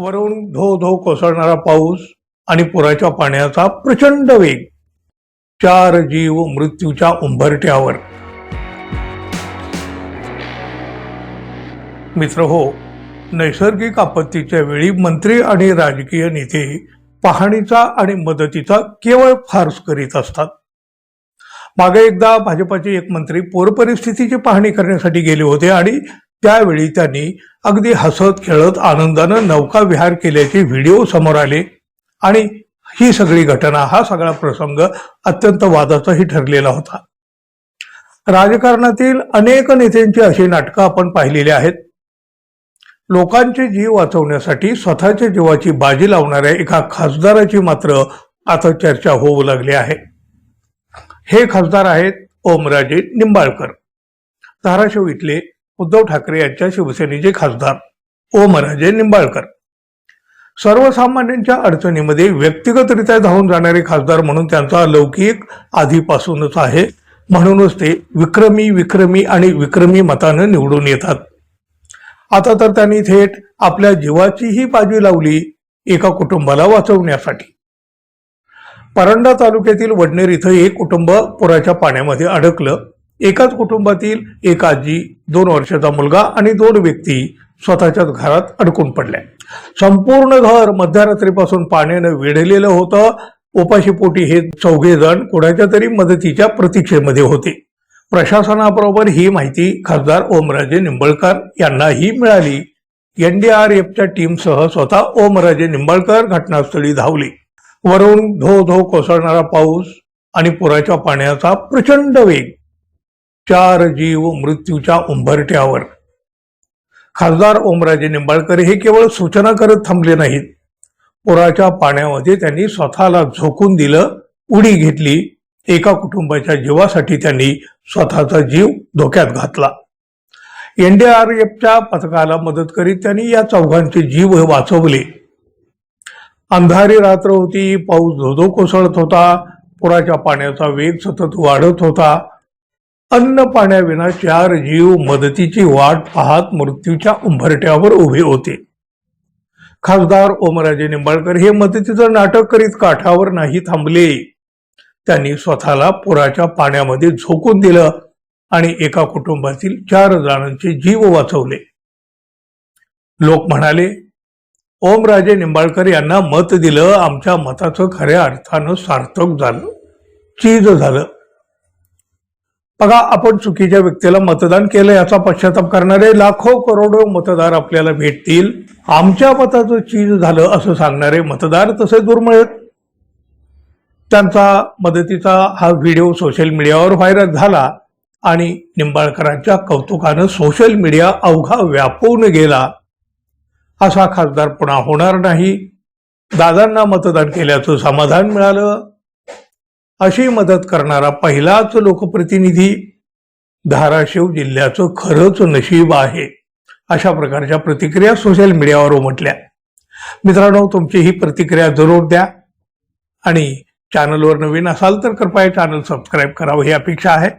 वरून धो धो कोसळणारा पाऊस आणि पुराच्या पाण्याचा प्रचंड वेग. चार जीव मृत्यूच्या उंबरट्यावर मित्र हो नैसर्गिक आपत्तीच्या वेळी मंत्री आणि राजकीय नेते पाहणीचा आणि मदतीचा केवळ फार्स करीत असतात. मागे एकदा भाजपाचे एक मंत्री पूरपरिस्थितीची पाहणी करण्यासाठी गेले होते आणि त्यावेळी त्यांनी अगदी हसत खेळत आनंदानं नौका विहार केल्याचे व्हिडिओ समोर आले. आणि ही सगळी घटना हा सगळा प्रसंग अत्यंत वादाचाही ठरलेला होता. राजकारणातील अनेक नेत्यांची अशी नाटकं आपण पाहिलेली आहेत. लोकांचे जीव वाचवण्यासाठी स्वतःच्या जीवाची बाजी लावणाऱ्या एका खासदाराची मात्र आता चर्चा होऊ लागली आहे. हे खासदार आहेत ओमराजे निंबाळकर. धाराशिव इथले उद्धव ठाकरे यांच्या शिवसेनेचे खासदार ओमराजे निंबाळकर. सर्वसामान्यांच्या अडचणीमध्ये व्यक्तिगतरित्या धावून जाणारे खासदार म्हणून त्यांचा लौकिक आधीपासूनच आहे. म्हणूनच ते विक्रमी विक्रमी आणि विक्रमी मतानं निवडून येतात. आता तर त्यांनी थेट आपल्या जीवाचीही बाजी लावली एका कुटुंबाला वाचवण्यासाठी. परंडा तालुक्यातील वडनेर इथं एक कुटुंब पुराच्या पाण्यामध्ये अडकलं. एकाच कुटुंबातील एक आजी दोन वर्षाचा मुलगा आणि दोन व्यक्ती स्वतःच्याच घरात अडकून पडल्या. संपूर्ण घर मध्यरात्रीपासून पाण्यानं वेढलेलं होतं. उपाशीपोटी हे चौघे जण कोणाच्या तरी मदतीच्या प्रतीक्षेमध्ये होते. प्रशासनाबरोबर ही माहिती खासदार ओमराजे निंबळकर यांनाही मिळाली. एनडीआरएफच्या टीमसह स्वतः ओमराजे निंबाळकर घटनास्थळी धावले. वरून धो धो कोसळणारा पाऊस आणि पुराच्या पाण्याचा प्रचंड वेग चार जीव मृत्यूच्या उंबरट्यावर खासदार ओमराजे निंबाळकर हे केवळ सूचना करत थांबले नाहीत. पुराच्या पाण्यामध्ये त्यांनी स्वतःला झोकून दिलं उडी घेतली एका कुटुंबाच्या जीवासाठी त्यांनी स्वतःचा जीव धोक्यात घातला. एनडीआरएफच्या पथकाला मदत करीत त्यांनी या चौघांचे जीव वाचवले. अंधारी रात्र होती पाऊस धोधो कोसळत होता पुराच्या पाण्याचा वेग सतत वाढत होता अन्न पाण्याविना चार जीव मदतीची वाट पाहत मृत्यूच्या उंबरट्यावर उभे होते. खासदार ओमराजे निंबाळकर हे मदतीचं नाटक करीत काठावर नाही थांबले. त्यांनी स्वतःला पुराच्या पाण्यामध्ये झोकून दिलं आणि एका कुटुंबातील चार जणांचे जीव वाचवले. लोक म्हणाले ओमराजे निंबाळकर यांना मत दिलं आमच्या मताचं खऱ्या अर्थानं सार्थक झालं. चीज झालं. बघा आपण चुकीच्या व्यक्तीला मतदान केलं याचा पश्चाताप करणारे लाखो करोडो मतदार आपल्याला भेटतील. आमच्या मताचं चीज झालं असं सांगणारे मतदार तसे दुर्मिळ आहेत. त्यांचा मदतीचा हा व्हिडिओ सोशल मीडियावर व्हायरल झाला आणि निंबाळकरांच्या कौतुकानं सोशल मीडिया अवघा व्यापवून गेला. असा खासदार पुन्हा होणार नाही. दादांना मतदान केल्याचं समाधान मिळालं. अशी मदत करणारा पहिलाच लोकप्रतिनिधी धाराशिव जिल्ह्याचं खरंच नशीब आहे अशा प्रकारच्या प्रतिक्रिया सोशल मीडियावर उमटल्या. मित्रांनो तुमची ही प्रतिक्रिया जरूर द्या आणि चॅनलवर नवीन असाल तर कृपया चॅनल सबस्क्राईब करावं ही अपेक्षा आहे.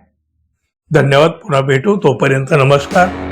धन्यवाद पुन्हा भेटू तोपर्यंत नमस्कार.